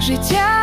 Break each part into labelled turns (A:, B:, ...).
A: життя.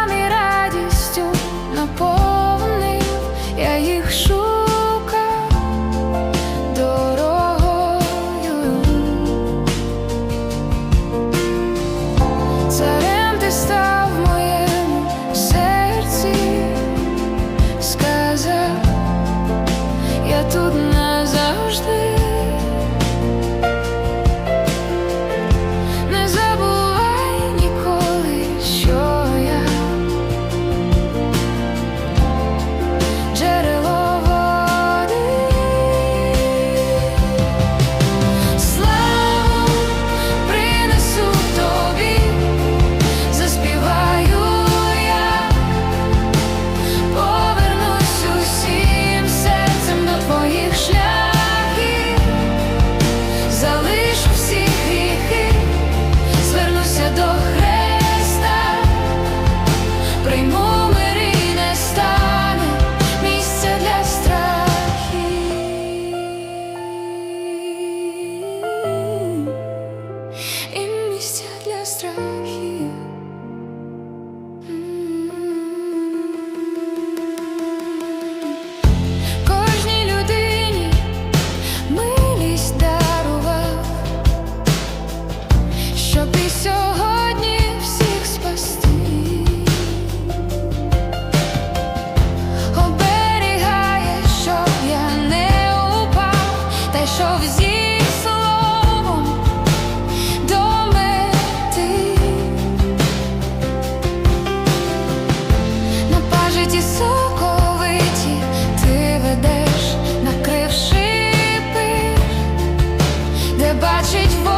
A: бачить.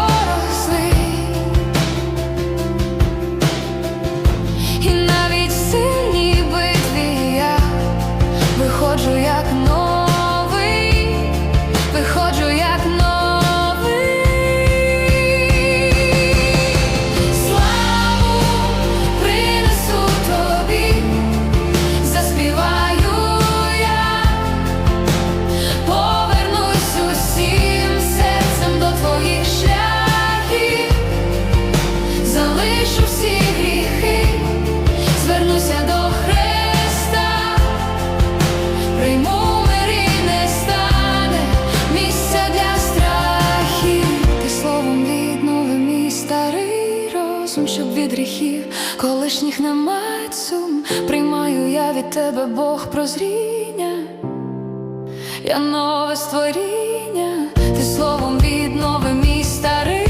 A: колишніх нема сум, приймаю я від тебе Бог прозріння, я нове створіння, ти словом віднови мій старий.